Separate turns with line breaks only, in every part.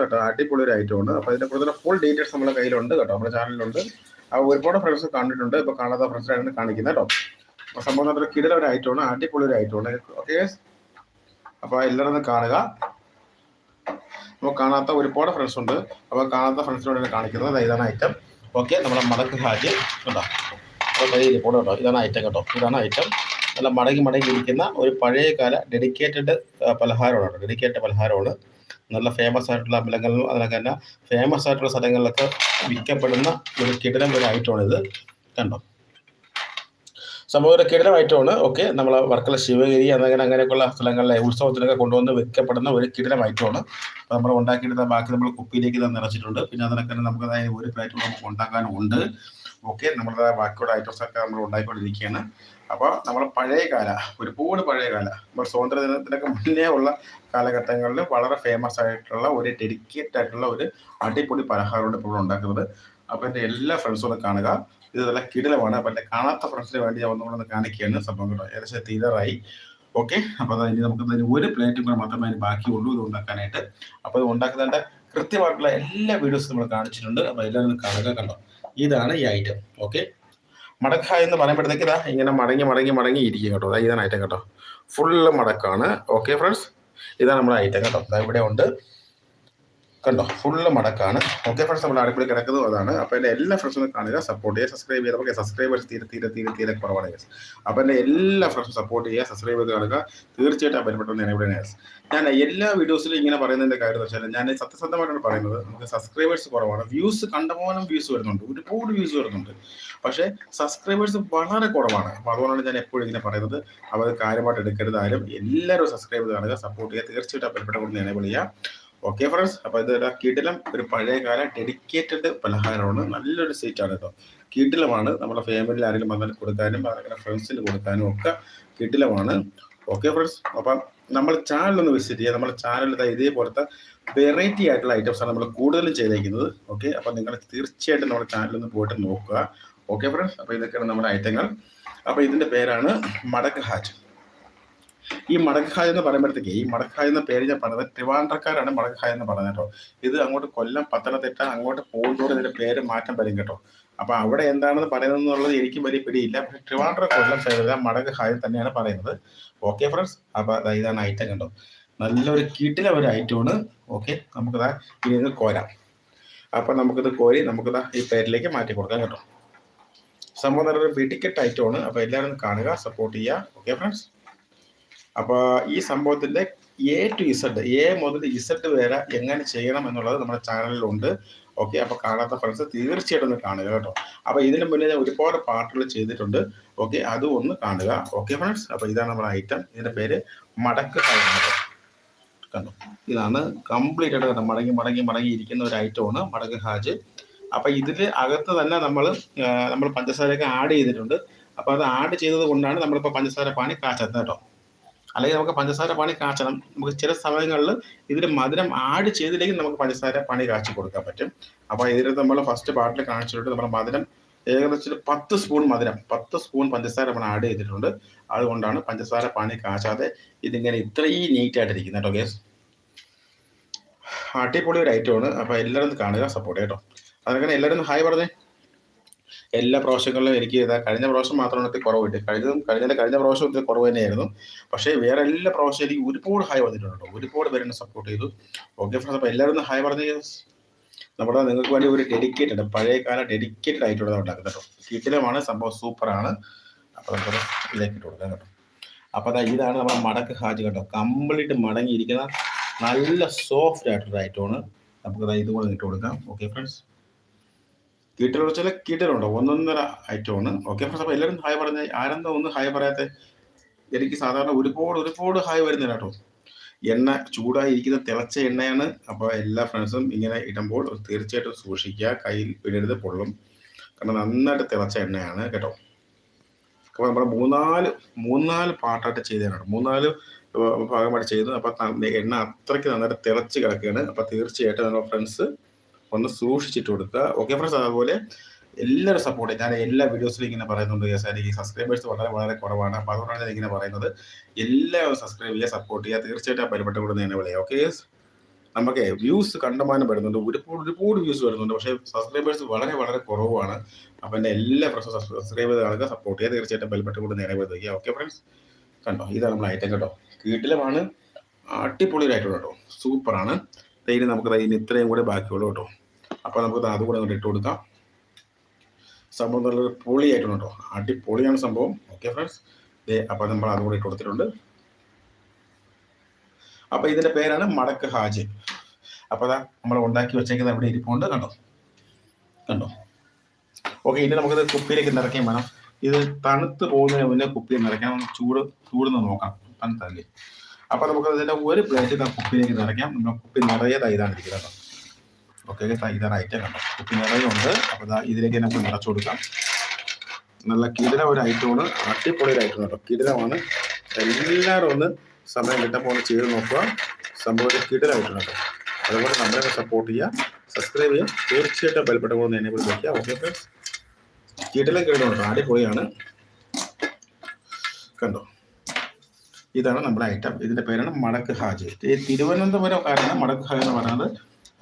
കേട്ടോ. അടിപൊളി ഒരു ഐറ്റം ഉണ്ട്. അപ്പൊ ഇതിനെ കൂടുതൽ ഫുൾ ഡീറ്റെയിൽസ് നമ്മുടെ കയ്യിലുണ്ട് കേട്ടോ. നമ്മുടെ ചാനലിലുണ്ട് ആ ഒരുപാട് ഫ്രണ്ട്സ് കണ്ടിട്ടുണ്ട്. ഇപ്പോൾ കാണാത്ത ഫ്രണ്ട്സിനാണ് കാണിക്കുന്നത് കേട്ടോ. അപ്പോൾ സംഭവം നമ്മുടെ കിടല ഒരു ആണ്. അടിപൊളി ഒരു ഐറ്റമാണ് ഓക്കെ അപ്പോൾ എല്ലാവരും കാണുക. അപ്പോൾ കാണാത്ത ഒരുപാട് ഫ്രണ്ട്സ് ഉണ്ട്. അപ്പൊ കാണാത്ത ഫ്രണ്ട്സിനോട് കാണിക്കുന്നത്. ഇതാണ് ഐറ്റം ഓക്കെ നമ്മുടെ മടക്ക് ഹാജ്. കേട്ടോ കേട്ടോ. ഇതാണ് ഐറ്റം കേട്ടോ. ഇതാണ് ഐറ്റം നല്ല മടങ്ങി മടങ്ങി ഇരിക്കുന്ന ഒരു പഴയകാല ഡെഡിക്കേറ്റഡ് പലഹാരമാണ് ഡെഡിക്കേറ്റഡ് പലഹാരമാണ്. നല്ല ഫേമസ് ആയിട്ടുള്ള അമ്പലങ്ങളിലും അതിനൊക്കെ തന്നെ ഫേമസ് ആയിട്ടുള്ള സ്ഥലങ്ങളിലൊക്കെ വിൽക്കപ്പെടുന്ന ഒരു കിടിലം ഒരു കണ്ടോ? സംഭവം ഒരു കിടിലം ഐറ്റമാണ് ഓക്കെ നമ്മൾ വർക്കല ശിവഗിരി അങ്ങനെ അങ്ങനെയൊക്കെയുള്ള സ്ഥലങ്ങളിലെ ഉത്സവത്തിനൊക്കെ കൊണ്ടുവന്ന് വിൽക്കപ്പെടുന്ന ഒരു കിടിലം ഐറ്റമാണ് അപ്പോൾ നമ്മൾ ഉണ്ടാക്കിയിട്ട് ബാക്കി നമ്മൾ കുപ്പിയിലേക്ക് നിറച്ചിട്ടുണ്ട്. പിന്നെ അതിനൊക്കെ നമുക്ക് അതായത് ഒരു പ്ലേറ്റ് നമുക്ക് ഉണ്ടാക്കാനും ഉണ്ട്. ഓക്കെ നമ്മുടെ ബാക്കിയുള്ള ഐറ്റംസ് ഒക്കെ നമ്മൾ ഉണ്ടായിക്കൊണ്ടിരിക്കുകയാണ്. അപ്പോൾ നമ്മൾ പഴയ കാല ഒരുപാട് പഴയ കാല. നമ്മൾ സ്വാതന്ത്ര്യ ദിനത്തിനൊക്കെ മുന്നേ ഉള്ള കാലഘട്ടങ്ങളിൽ വളരെ ഫേമസ് ആയിട്ടുള്ള ഒരു ഡെഡിക്കേറ്റ് ആയിട്ടുള്ള ഒരു അടിപൊളി പലഹാരമാണ് ഇപ്പോൾ ഉണ്ടാക്കുന്നത്. അപ്പോൾ എന്റെ എല്ലാ ഫ്രണ്ട്സും കാണുക. ഇത് നല്ല കിടിലമാണ്. അപ്പോൾ എന്റെ കാണാത്ത ഫ്രണ്ട്സിന് വേണ്ടി ഞാൻ ഒന്നുകൂടെ കാണിക്കുകയാണ്. സംഭവം കേട്ടോ ഏകദേശം തീരാറായി. ഓക്കെ. അപ്പോൾ അതായത് നമുക്ക് ഒരു പ്ലേറ്റും കൂടെ മാത്രമേ അതിന് ബാക്കിയുള്ളൂ ഇത് ഉണ്ടാക്കാനായിട്ട്. അപ്പോൾ ഇത് ഉണ്ടാക്കുന്നതിന്റെ കൃത്യമായിട്ടുള്ള എല്ലാ വീഡിയോസും നമ്മൾ കാണിച്ചിട്ടുണ്ട്. അപ്പോൾ എല്ലാവരും കാണുക കണ്ടോ? ഇതാണ് ഈ ഐറ്റം ഓക്കെ മടക്ക എന്ന് പറയുമ്പോഴത്തേക്ക് ഇതാ ഇങ്ങനെ മടങ്ങി മടങ്ങി മടങ്ങി ഇരിക്കും കേട്ടോ. ഇതാണ് ഐറ്റം കേട്ടോ. ഫുള്ള് മടക്കാണ്. ഓക്കെ ഫ്രണ്ട്സ് ഇതാണ് നമ്മുടെ ഐറ്റം കേട്ടോ. ഇവിടെ ഉണ്ട്. കണ്ടോ? ഫുള്ള് മടക്കാണ്. ഓക്കെ ഫ്രണ്ട്സ് നമ്മുടെ അടുപ്പിൽ കിടക്കുന്നത് അതാണ്. അപ്പോൾ എന്റെ എല്ലാ ഫ്രണ്ട്സും കാണുക സപ്പോർട്ട് ചെയ്യുക സബ്സ്ക്രൈബ് ചെയ്യുക. നമുക്ക് സബ്സ്ക്രൈബേഴ്സ് തീരെ തീരെ തീരെ തീരെ കുറവാണ് യെസ് അപ്പോൾ എന്റെ എല്ലാ ഫ്രണ്ട്സും സപ്പോർട്ട് ചെയ്യുക സബ്സ്ക്രൈബ് ചെയ്ത് കാണുക. തീർച്ചയായിട്ടും ബന്ധപ്പെട്ടെന്ന് ഞാൻ ഇവിടെ ഞാൻ എല്ലാ വീഡിയോസിലും ഇങ്ങനെ പറയുന്നതിന്റെ കാര്യം എന്ന് വെച്ചാൽ ഞാൻ സത്യസന്ധമായിട്ടാണ് പറയുന്നത്. നമുക്ക് സബ്സ്ക്രൈബേഴ്സ് കുറവാണ്. വ്യൂസ് കണ്ടമാനം വ്യൂസ് വരുന്നുണ്ട്. ഒരുപാട് വ്യൂസ് വരുന്നുണ്ട്. പക്ഷേ സബ്സ്ക്രൈബേഴ്സ് വളരെ കുറവാണ്. അപ്പോൾ അതുകൊണ്ടാണ് ഞാൻ എപ്പോഴും ഇങ്ങനെ പറയുന്നത്. അപ്പോൾ കാര്യമായിട്ട് എടുക്കരുത് ആരും. എല്ലാവരും സബ്സ്ക്രൈബ് കാണുക സപ്പോർട്ട് ചെയ്യുക. തീർച്ചയായിട്ടും ബന്ധപ്പെട്ട എനേബിൾ ചെയ്യുക. ഓക്കെ ഫ്രണ്ട്സ് അപ്പൊ ഇത് കിടിലം ഒരു പഴയകാല ഡെഡിക്കേറ്റഡ് പലഹാരമാണ്. നല്ലൊരു സ്വീറ്റാണ് കേട്ടോ. കിടിലമാണ്. നമ്മുടെ ഫാമിലി ആരെങ്കിലും വന്നാൽ കൊടുക്കാനും അങ്ങനെ ഫ്രണ്ട്സിന് കൊടുക്കാനും ഒക്കെ കിടിലമാണ്. ഓക്കെ ഫ്രണ്ട്സ് അപ്പം നമ്മൾ ചാനൽ ഒന്ന് വിസിറ്റ് ചെയ്യുക. നമ്മുടെ ചാനലിൽ ഇതേപോലത്തെ വെറൈറ്റി ആയിട്ടുള്ള ഐറ്റംസ് ആണ് നമ്മൾ കൂടുതലും ചെയ്തേക്കുന്നത്. ഓക്കെ അപ്പം നിങ്ങൾ തീർച്ചയായിട്ടും നമ്മുടെ ചാനലിൽ ഒന്ന് പോയിട്ട് നോക്കുക. ഓക്കെ ഫ്രണ്ട്സ് അപ്പോൾ ഇതൊക്കെയാണ് നമ്മുടെ ഐറ്റങ്ങൾ. അപ്പോൾ ഇതിന്റെ പേരാണ് മടക്ക് ഹാജ്. ഈ മടക്കായ എന്ന് പറയുമ്പോഴത്തേക്ക് ഈ മടക്കായ എന്ന പേര് ഞാൻ പറഞ്ഞത് ട്രിവാൻഡ്രക്കാരാണ് മടക്കായ എന്ന് പറഞ്ഞത് കേട്ടോ. ഇത് അങ്ങോട്ട് കൊല്ലം പത്തനംതിട്ട അങ്ങോട്ട് പോകുന്നതോടെ ഇതിന്റെ പേര് മാറ്റം വരും കേട്ടോ. അപ്പൊ അവിടെ എന്താണെന്ന് പറയുന്നത് എന്നുള്ളത് എനിക്കും വലിയ പിടിയില്ല. പക്ഷെ ട്രിവാൻഡ്ര കൊല്ലം സൈഡിലെ മടക്ക് ഹായം തന്നെയാണ് പറയുന്നത്. ഓക്കെ ഫ്രണ്ട്സ് അപ്പൊ ഇതാണ് ഐറ്റം കണ്ടോ. നല്ലൊരു കീട്ടിലെ ഒരു ഐറ്റമാണ് ഓക്കെ നമുക്കിതാ ഇനി കോരാം. അപ്പൊ നമുക്കിത് കോരി നമുക്കിതാ ഈ പേരിലേക്ക് മാറ്റി കൊടുക്കാം കേട്ടോ. സംഭവം നല്ലൊരു വെടിക്കെട്ട് ഐറ്റമാണ് അപ്പൊ എല്ലാവരും കാണുക സപ്പോർട്ട് ചെയ്യുക. ഓക്കെ ഫ്രണ്ട്സ് അപ്പോൾ ഈ സംഭവത്തിന്റെ എ ടു ഇസഡ് എ മുതൽ ഇസഡ് വരെ എങ്ങനെ ചെയ്യണം എന്നുള്ളത് നമ്മുടെ ചാനലിലുണ്ട്. ഓക്കെ അപ്പോൾ കാണാത്ത ഫ്രണ്ട്സ് തീർച്ചയായിട്ടും ഒന്ന് കാണുക കേട്ടോ. അപ്പോൾ ഇതിനു മുന്നേ ഞാൻ ഒരുപാട് പാട്ടുകൾ ചെയ്തിട്ടുണ്ട്. ഓക്കെ അതും ഒന്ന് കാണുക. ഓക്കെ ഫ്രണ്ട്സ് അപ്പോൾ ഇതാണ് നമ്മുടെ ഐറ്റം ഇതിന്റെ പേര് മടക്ക് കണ്ടു? ഇതാണ് കംപ്ലീറ്റ് ആയിട്ട് മടങ്ങി മടങ്ങി മടങ്ങി ഇരിക്കുന്ന ഒരു ഐറ്റമാണ് മടക്ക് ഹാജ്. അപ്പോൾ ഇതിൽ അകത്ത് തന്നെ നമ്മൾ നമ്മൾ പഞ്ചസാരയൊക്കെ ആഡ് ചെയ്തിട്ടുണ്ട്. അപ്പോൾ അത് ആഡ് ചെയ്തത് കൊണ്ടാണ് നമ്മളിപ്പോൾ പഞ്ചസാര പാനി കാച്ചത് കേട്ടോ. അല്ലെങ്കിൽ നമുക്ക് പഞ്ചസാര പണി കാച്ചണം. നമുക്ക് ചില സമയങ്ങളിൽ ഇതിൽ മധുരം ആഡ് ചെയ്തില്ലെങ്കിൽ നമുക്ക് പഞ്ചസാര പണി കാച്ചി കൊടുക്കാൻ പറ്റും. അപ്പോൾ ഇതിൽ നമ്മൾ ഫസ്റ്റ് പാട്ടിൽ കാണിച്ചിട്ട് നമ്മൾ മധുരം ഏകദേശം പത്ത് സ്പൂൺ മധുരം പത്ത് സ്പൂൺ പഞ്ചസാര നമ്മൾ ആഡ് ചെയ്തിട്ടുണ്ട്. അതുകൊണ്ടാണ് പഞ്ചസാര പണി കാച്ചാതെ ഇതിങ്ങനെ ഇത്രയും നീറ്റ് ആയിട്ടിരിക്കുന്നത് കേട്ടോ ഗേസ് അടിപൊളി ഒരു ഐറ്റമാണ് അപ്പോൾ എല്ലാവരും കാണുക സപ്പോർട്ട് കേട്ടോ. അതങ്ങനെ എല്ലാവരും ഹായ് പറഞ്ഞേ. എല്ലാ പ്രാവശ്യങ്ങളിലും എനിക്ക് ഇതാ കഴിഞ്ഞ പ്രാവശ്യം മാത്രമാണ് ഇത്തിരി കുറവ് കിട്ടിയത്. കഴിഞ്ഞതും കഴിഞ്ഞ കഴിഞ്ഞ പ്രാവശ്യം ഇത്തിരി കുറവ് തന്നെയായിരുന്നു. പക്ഷേ വേറെ എല്ലാ പ്രാവശ്യം എനിക്ക് ഒരുപാട് ഹായ് വന്നിട്ടുണ്ട് ഒരുപാട് പേര് എന്നെ സപ്പോർട്ട് ചെയ്തു. ഓക്കെ ഫ്രണ്ട്സ് അപ്പോൾ എല്ലാവരും ഒന്ന് ഹായ് പറഞ്ഞു നമ്മുടെ നിങ്ങൾക്ക് വേണ്ടി ഒരു ഡെഡിക്കേറ്റഡ് പഴയ കാല ഡെഡിക്കേറ്റഡ് ആയിട്ടുള്ളത് ഉണ്ടാക്കുന്നത് കേട്ടോ. കീട്ടിലമാണ് സംഭവം സൂപ്പറാണ് അപ്പോൾ നമുക്ക് ഇതിലേക്ക് ഇട്ട് കൊടുക്കാം കേട്ടോ. അപ്പോൾ അതാ ഇതാണ് നമ്മുടെ മടക്ക് ഹാജ് കേട്ടോ കംപ്ലീറ്റ് മടങ്ങിയിരിക്കുന്ന നല്ല സോഫ്റ്റ് ആയിട്ടുള്ള ഐറ്റമാണ്. നമുക്ക് ഇതുപോലെ ഇട്ട് കൊടുക്കാം. ഓക്കെ ഫ്രണ്ട്സ് കീട്ടിലുള്ള ചില കീട്ടലുണ്ടോ? ഒന്നൊന്നര ഐറ്റമാണ് ഓക്കെ ഫ്രണ്ട്സ് അപ്പോൾ എല്ലാവരും ഹായ് പറഞ്ഞ ആരെന്താ ഒന്ന് ഹായ് പറയാത്ത. എനിക്ക് സാധാരണ ഒരുപാട് ഒരുപാട് ഹായ് വരുന്നില്ല കേട്ടോ. എണ്ണ ചൂടായിരിക്കുന്ന തിളച്ച എണ്ണയാണ്. അപ്പോൾ എല്ലാ ഫ്രണ്ട്സും ഇങ്ങനെ ഇടുമ്പോൾ തീർച്ചയായിട്ടും സൂക്ഷിക്കുക. കയ്യിൽ പിടിയെടുത്ത് പൊള്ളും. കാരണം നന്നായിട്ട് തിളച്ച എണ്ണയാണ് കേട്ടോ. അപ്പോൾ നമ്മൾ മൂന്നാൽ മൂന്നാൽ പാട്ടായിട്ട് ചെയ്തതാണ് മൂന്നാൽ ഭാഗമായിട്ട് ചെയ്തു. അപ്പോൾ എണ്ണ അത്രയ്ക്ക് നന്നായിട്ട് തിളച്ച് കിടക്കുകയാണ്. അപ്പോൾ തീർച്ചയായിട്ടും നമ്മുടെ ഫ്രണ്ട്സ് ഒന്ന് സൂക്ഷിച്ചിട്ട് കൊടുക്കുക. ഓക്കെ ഫ്രണ്ട്സ് അതുപോലെ എല്ലാവരും സപ്പോർട്ട് ഞാൻ എല്ലാ വീഡിയോസിലും ഇങ്ങനെ പറയുന്നുണ്ട് ഈ സബ്സ്ക്രൈബേഴ്സ് വളരെ വളരെ കുറവാണ്. അപ്പോൾ അതുകൊണ്ടാണ് ഞാൻ ഇങ്ങനെ പറയുന്നത്. എല്ലാവരും സബ്സ്ക്രൈബ് ചെയ്യുക സപ്പോർട്ട് ചെയ്യുക. തീർച്ചയായിട്ടും ആ പരിപാടി കൂടെ തന്നെ വിളിക്കുക ഓക്കെ നമുക്ക് വ്യൂസ് കണ്ടമാനം വരുന്നുണ്ട്. ഒരുപാട് ഒരുപാട് വ്യൂസ് വരുന്നുണ്ട്. പക്ഷേ സബ്സ്ക്രൈബേഴ്സ് വളരെ വളരെ കുറവാണ്. അപ്പം എന്റെ എല്ലാ ഫ്രണ്ട്സും സബ്സ്ക്രൈബ് ചെയ്ത് കാണുക സപ്പോർട്ട് ചെയ്യുക. തീർച്ചയായിട്ടും ബലപ്പെട്ട കൂടെ നേരെ വയ്ക്കുക ഓക്കെ ഫ്രണ്ട്സ് കണ്ടോ? ഇതാണ് നമ്മൾ ഐറ്റം കേട്ടോ കീട്ടിലുമാണ് അടിപൊളി ഒരു ഐറ്റം കേട്ടോ. സൂപ്പറാണ് ഇനി നമുക്ക് ഇനി ഇത്രയും കൂടെ ബാക്കിയുള്ളൂ കേട്ടോ. അപ്പോൾ നമുക്ക് അത് കൂടെ അങ്ങോട്ട് ഇട്ട് കൊടുക്കാം. സംഭവം നല്ലൊരു പൊളിയായിട്ടുണ്ട് കേട്ടോ. അടിപൊളിയാണ് സംഭവം. ഓക്കെ ഫ്രണ്ട്സ് ദേ അപ്പോൾ നമ്മൾ അതുകൂടെ ഇട്ട് കൊടുത്തിട്ടുണ്ട്. അപ്പോൾ ഇതിന്റെ പേരാണ് മടക്ക് ഹാജ്. അപ്പോൾ അതാ നമ്മൾ ഉണ്ടാക്കി വെച്ചേക്കുന്നത് അവിടെ ഇരിപ്പുണ്ട്? കണ്ടോ? കണ്ടോ? ഓക്കെ ഇനി നമുക്കിത് കുപ്പിയിലേക്ക് നിറയ്ക്കാൻ വേണം. ഇത് തണുത്ത് പോകുന്നതിന് മുന്നേ കുപ്പിയിൽ നിറയ്ക്കാം. ചൂട് ചൂടുന്ന് നോക്കാം. തണുത്തല്ലേ? അപ്പോൾ നമുക്ക് ഇതിന്റെ ഒരു പ്ലേറ്റ് കുപ്പിയിലേക്ക് നിറയ്ക്കാം. നമ്മുടെ കുപ്പി നിറയെ ഇതാണ് ഇരിക്കുന്നത് ഓക്കെ ഇതാണ് ഐറ്റം കണ്ടോ? കുപ്പി നിറയുണ്ട് അപ്പോൾ ഇതാ ഇതിലേക്ക് നമുക്ക് നിറച്ചു കൊടുക്കാം. നല്ല കിടന ഒരു ഐറ്റമാണ് അടിപൊളി ഒരു ഐറ്റം കേട്ടോ. കിടനമാണ് എല്ലാവരും ഒന്ന് സമയം കിട്ടാൻ ഒന്ന് ചെയ്ത് നോക്കുക. സംഭവം ഒരു കിടിലായിട്ടുണ്ട് കേട്ടോ. അതുപോലെ നമ്മളെ സപ്പോർട്ട് ചെയ്യുക. സബ്സ്ക്രൈബ് ചെയ്യുക. തീർച്ചയായിട്ടും ബെൽപ്പെട്ട പോലെ എന്നെ കൂടി വയ്ക്കുക ഓക്കെ ഫ്രണ്ട്സ് കിടിലം കിടിലം കേട്ടോ. അടിപൊളിയാണ്. കണ്ടോ? ഇതാണ് നമ്മുടെ ഐറ്റം ഇതിന്റെ പേരാണ് മടക്ക് ഹാജ്. തിരുവനന്തപുരം കാരണം മടക്ക് ഹാജ് എന്ന് പറയുന്നത്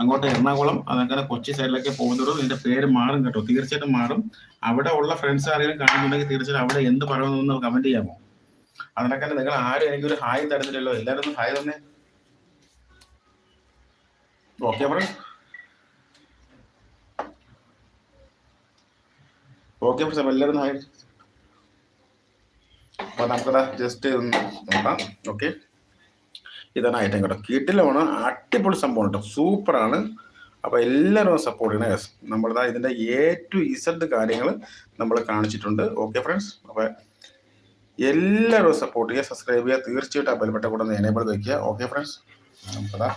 അങ്ങോട്ട് എറണാകുളം അതങ്ങനെ കൊച്ചി സൈഡിലൊക്കെ പോകുന്നതോടും ഇതിന്റെ പേര് മാറും കേട്ടോ. തീർച്ചയായിട്ടും മാറും. അവിടെ ഉള്ള ഫ്രണ്ട്സ് ആരെങ്കിലും കാണുന്നുണ്ടെങ്കിൽ തീർച്ചയായിട്ടും അവിടെ എന്ത് പറയുന്നു കമന്റ് ചെയ്യാമോ? അതിനൊക്കെ നിങ്ങൾ ആരും എനിക്കൊരു ഹായ് തരുന്നില്ലല്ലോ. എല്ലാവരും ഒന്ന് ഹായ് തന്നെ. ഓക്കെ പറ ഓക്കെ സാർ എല്ലാവരും ഹായ്. അപ്പൊ നമുക്കതാ ജസ്റ്റ് ഒന്ന് നോക്കാം. ഓക്കെ ഇതാണ് ഐറ്റം കേട്ടോ കിട്ടിലാണ് അടിപൊളി സംഭവം കേട്ടോ. സൂപ്പറാണ്. അപ്പോൾ എല്ലാവരും സപ്പോർട്ട് ചെയ്യണേ. യെസ് നമ്മളിതാ ഇതിന്റെ എ ടു ഇസഡ് കാര്യങ്ങൾ നമ്മൾ കാണിച്ചിട്ടുണ്ട്. ഓക്കെ ഫ്രണ്ട്സ് അപ്പോൾ എല്ലാവരും സപ്പോർട്ട് ചെയ്യുക സബ്സ്ക്രൈബ് ചെയ്യുക. തീർച്ചയായിട്ടും ആ ബെൽബട്ട കൂടെ ഒന്ന് എനേബിൾ വയ്ക്കുക ഓക്കെ ഫ്രണ്ട്സ് നമുക്കതാ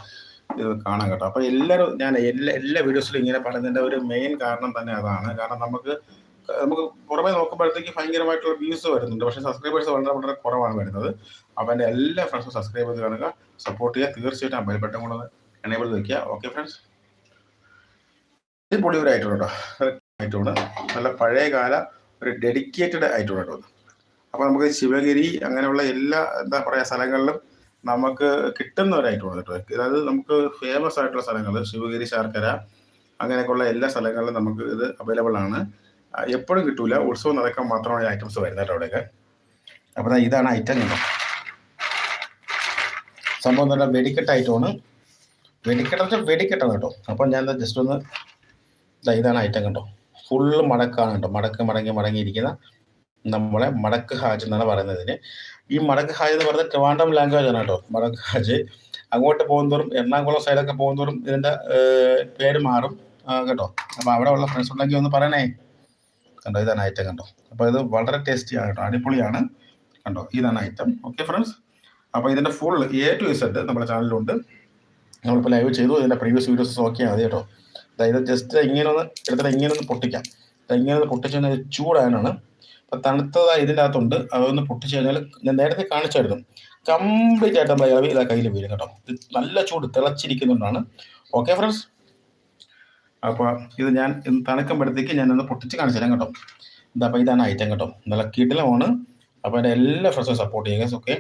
ഇത് കാണാൻ കേട്ടോ. അപ്പോൾ എല്ലാവരും ഞാൻ എല്ലാ എല്ലാ വീഡിയോസിലും ഇങ്ങനെ പറയുന്നതിന്റെ ഒരു മെയിൻ കാരണം തന്നെ അതാണ്. കാരണം നമുക്ക് നമുക്ക് പുറമെ നോക്കുമ്പോഴത്തേക്ക് ഭയങ്കരമായിട്ടുള്ള വ്യൂസ് വരുന്നുണ്ട്. പക്ഷെ സബ്സ്ക്രൈബേഴ്സ് വളരെ വളരെ കുറവാണ് വരുന്നത്. എന്റെ എല്ലാ ഫ്രണ്ട്സും സബ്സ്ക്രൈബ് ചെയ്ത് കാണുക. സപ്പോർട്ട് ചെയ്യുക. തീർച്ചയായിട്ടും ആ ബെൽബട്ടൺ കൂടെ എനേബിൾ വയ്ക്കുക ഓക്കെ ഫ്രണ്ട്സ് പൊളി ഒരു ഐറ്റം കേട്ടോ. ആയിട്ടുണ്ട്. നല്ല പഴയ കാല ഒരു ഡെഡിക്കേറ്റഡ് ആയിട്ടുണ്ട് കേട്ടോ. അപ്പോൾ നമുക്ക് ശിവഗിരി അങ്ങനെയുള്ള എല്ലാ എന്താ പറയുക സ്ഥലങ്ങളിലും നമുക്ക് കിട്ടുന്ന ഒരു ഐറ്റമാണ് കേട്ടോ. അതായത് നമുക്ക് ഫേമസ് ആയിട്ടുള്ള സ്ഥലങ്ങൾ ശിവഗിരി ശർക്കര അങ്ങനെയൊക്കെയുള്ള എല്ലാ സ്ഥലങ്ങളിലും നമുക്ക് ഇത് അവൈലബിൾ ആണ്. എപ്പോഴും കിട്ടൂല. ഉത്സവം നടക്കാൻ മാത്രമാണ് ഐറ്റംസ് വരുന്നത് അവിടെയൊക്കെ. അപ്പോൾ ഇതാണ് ഐറ്റം കേട്ടോ സംഭവം നല്ല വെടിക്കെട്ട് ഐറ്റമാണ് വെടിക്കെട്ട് വെടിക്കെട്ടാണ് കേട്ടോ. അപ്പോൾ ഞാൻ ജസ്റ്റ് ഒന്ന് ഇതാണ് ഐറ്റം കേട്ടോ ഫുള്ള് മടക്കാണ് കേട്ടോ. മടക്ക് മടങ്ങി മടങ്ങിയിരിക്കുന്ന നമ്മളെ മടക്ക് ഹാജ് എന്നാണ് പറയുന്നതിന് ഈ മടക്ക് ഹാജ് എന്ന് പറയുന്നത് ട്രിവാൻഡം ലാംഗ്വേജ് ആണ് കേട്ടോ. മടക്ക് ഹാജ്. അങ്ങോട്ട് പോകുന്നതോറും എറണാകുളം സൈഡൊക്കെ പോകുന്നതോറും ഇതിന്റെ പേര് മാറും. കേട്ടോ. അപ്പോൾ അവിടെ ഉള്ള ഫ്രണ്ട്സ് ഉണ്ടെങ്കിൽ ഒന്ന് പറയണേ. കണ്ടോ? ഇതാണ് ഐറ്റം കണ്ടോ? അപ്പോൾ ഇത് വളരെ ടേസ്റ്റി ആണ് കേട്ടോ അടിപൊളിയാണ് കണ്ടോ? ഇതാണ് ഐറ്റം ഓക്കെ ഫ്രണ്ട്സ് അപ്പോൾ ഇതിന്റെ ഫുൾ എ ടു ഇസഡ് നമ്മുടെ ചാനലിലുണ്ട് നമ്മളിപ്പോൾ ലൈവ് ചെയ്തു ഇതിന്റെ പ്രീവിയസ് വീഡിയോസ് നോക്കിയാൽ മതി കേട്ടോ. അതായത് ജസ്റ്റ് ഇങ്ങനെ ഒന്ന് എടുത്തിട്ട് ഇങ്ങനെ ഒന്ന് പൊട്ടിക്കാം. ഇങ്ങനെ ഒന്ന് പൊട്ടിച്ചു കഴിഞ്ഞാൽ ചൂടാനാണ് അപ്പം തണുത്തതായി ഇതിന്റെ അകത്തുണ്ട്. അതൊന്ന് പൊട്ടിച്ചു കഴിഞ്ഞാൽ ഞാൻ നേരത്തെ കാണിച്ചായിരുന്നു. കംപ്ലീറ്റ് ആയിട്ട് നമ്മൾ ഇളവി ഇതാ കയ്യിൽ വീഴും കേട്ടോ. നല്ല ചൂട് തിളച്ചിരിക്കുന്നുണ്ടാണ് ഓക്കെ ഫ്രണ്ട്സ് അപ്പോൾ ഇത് ഞാൻ ഇന്ന് ഞാൻ ഒന്ന് പൊട്ടിച്ച് കാണിച്ചു തരാം കേട്ടോ. എന്താ അപ്പോൾ ഇതാണ് ഐറ്റം കേട്ടോ. നല്ല കിടിലമാണ്. അപ്പോൾ എന്റെ എല്ലാ ഫ്രണ്ട്സും സപ്പോർട്ട് ചെയ്യുക ഓക്കെ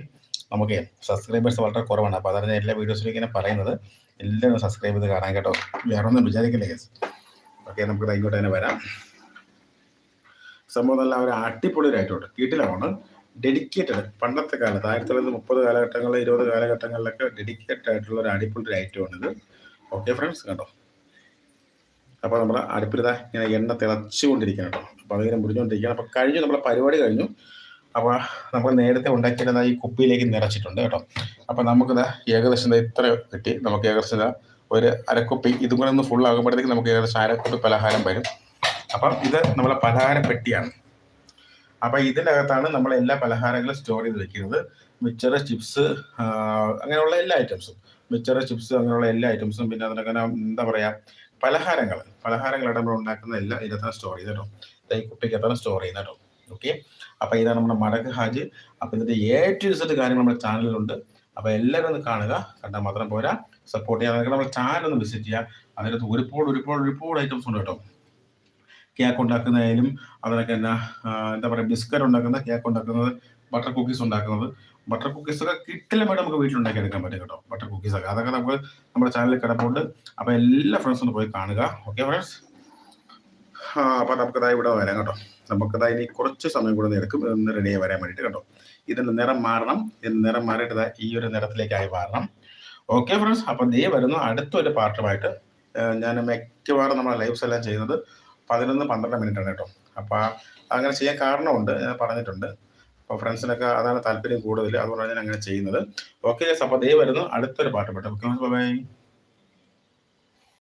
നമുക്ക് സബ്സ്ക്രൈബേഴ്സ് വളരെ കുറവാണ്. അപ്പോൾ അതാണ് എല്ലാ വീഡിയോസിലും ഇങ്ങനെ പറയുന്നത്. എല്ലാവരും സബ്സ്ക്രൈബ് ചെയ്ത് കാണാൻ കേട്ടോ. വേറെ ഒന്നും വിചാരിക്കില്ല കേസ് ഓക്കെ നമുക്ക് ഇങ്ങോട്ട് തന്നെ വരാം. സംഭവം നല്ല ഒരു അടിപൊളി ഒരു വീട്ടിലാണ് ഡെഡിക്കേറ്റഡ് പണ്ടത്തെ കാലത്ത് ആയിരത്തി തൊള്ളായിരത്തി മുപ്പത് കാലഘട്ടങ്ങളിൽ ഇരുപത് കാലഘട്ടങ്ങളിലൊക്കെ ഡെഡിക്കേറ്റഡ് ആയിട്ടുള്ള ഒരു അടിപൊളി ഒരു ഇത് ഓക്കെ ഫ്രണ്ട്സ് കേട്ടോ അപ്പോൾ നമ്മൾ അടുപ്പിൽ ഇങ്ങനെ എണ്ണ തിളച്ചുകൊണ്ടിരിക്കണം കേട്ടോ. അപ്പോൾ അതിങ്ങനെ മുറിഞ്ഞുകൊണ്ടിരിക്കുകയാണ്. അപ്പോൾ കഴിഞ്ഞു നമ്മൾ പരിപാടി കഴിഞ്ഞു. അപ്പോൾ നമ്മൾ നേരത്തെ ഉണ്ടാക്കിയത് ഈ കുപ്പിയിലേക്ക് നിറച്ചിട്ടുണ്ട് കേട്ടോ. അപ്പോൾ നമുക്കിത് ഏകദേശം ഇത്ര കിട്ടി. നമുക്ക് ഏകദേശം ഒരു അരക്കുപ്പി ഇതും കൂടെ ഒന്ന് ഫുൾ ആകുമ്പോഴത്തേക്ക് നമുക്ക് ഏകദേശം അരക്കുപ്പി പലഹാരം വരും. അപ്പം ഇത് നമ്മളെ പലഹാര പെട്ടിയാണ്. അപ്പം ഇതിനകത്താണ് നമ്മൾ എല്ലാ പലഹാരങ്ങളും സ്റ്റോർ ചെയ്ത് വെക്കുന്നത്. മിച്ചർ ചിപ്സ് അങ്ങനെയുള്ള എല്ലാ ഐറ്റംസും മിച്ചർ ചിപ്സ് അങ്ങനെയുള്ള എല്ലാ ഐറ്റംസും പിന്നെ അതിനൊക്കെ എന്താ പറയുക പലഹാരങ്ങൾ പലഹാരങ്ങൾ നമ്മൾ ഉണ്ടാക്കുന്ന എല്ലാ ഇതിനകത്താണ് സ്റ്റോർ ചെയ്യുന്നത് കേട്ടോ. ഈ കുപ്പിക്കകത്താണ് സ്റ്റോർ ചെയ്യുന്നത് കേട്ടോ. ഓക്കെ അപ്പോൾ ഇതാണ് നമ്മുടെ മടക്ക് ഹാജ്. അപ്പോൾ ഇതിന്റെ എ ടു കാര്യങ്ങൾ നമ്മുടെ ചാനലിലുണ്ട് അപ്പോൾ എല്ലാവരും ഒന്ന് കാണുക. കണ്ടാൽ മാത്രം പോരാ. സപ്പോർട്ട് ചെയ്യാൻ നമ്മുടെ ചാനൽ ഒന്ന് വിസിറ്റ് ചെയ്യുക അതിനകത്ത് ഒരുപാട് ഒരുപാട് ഒരുപാട് ഐറ്റംസ് ഉണ്ട് കേട്ടോ. കേക്ക് ഉണ്ടാക്കുന്നതായാലും അതിനൊക്കെ എന്നാ എന്താ പറയുക ബിസ്ക്കറ്റ് ഉണ്ടാക്കുന്ന കേക്ക് ഉണ്ടാക്കുന്നത് ബട്ടർ കുക്കീസ് ഉണ്ടാക്കുന്നത്. ബട്ടർ കുക്കീസ് ഒക്കെ കിട്ടിലുമായിട്ട് നമുക്ക് വീട്ടിലുണ്ടാക്കി എടുക്കാൻ പറ്റും കേട്ടോ ബട്ടർ കുക്കീസ് ഒക്കെ. അതൊക്കെ നമുക്ക് നമ്മുടെ ചാനലിൽ കിടപ്പുണ്ട്. അപ്പൊ എല്ലാ ഫ്രണ്ട്സും പോയി കാണുക. ഓക്കെ ഫ്രണ്ട്സ് അപ്പൊ നമുക്കതാ ഇവിടെ വരാം കേട്ടോ. നമുക്കതാ ഇനി കുറച്ച് സമയം കൂടെ എടുക്കും. ഇതൊന്ന് റെഡിയായി വരാൻ വേണ്ടിയിട്ട് കേട്ടോ. ഇതിന്റെ നിറം മാറണം. ഇതിന്റെ നിറം മാറിയിട്ട് ഈ ഒരു നിറത്തിലേക്കായി മാറണം. ഓക്കെ ഫ്രണ്ട്സ് അപ്പൊ ദേ വരുന്നു അടുത്തൊരു പാർട്ടുമായിട്ട് ഞാൻ മിക്കവാറും നമ്മുടെ ലൈവ്സ് എല്ലാം ചെയ്യുന്നത് പതിനൊന്ന് പന്ത്രണ്ട് മിനിറ്റ് ആണ് കേട്ടോ. അപ്പോൾ അങ്ങനെ ചെയ്യാൻ കാരണമുണ്ട് ഞാൻ പറഞ്ഞിട്ടുണ്ട്. അപ്പോൾ ഫ്രണ്ട്സിനൊക്കെ അതാണ് താല്പര്യം കൂടുതൽ അതുകൊണ്ടാണ് ഞാൻ അങ്ങനെ ചെയ്യുന്നത്. ഓക്കെ അപ്പോൾ ദേ വരുന്നു. അടുത്തൊരു പാട്ട് പെട്ടെ. Okay bye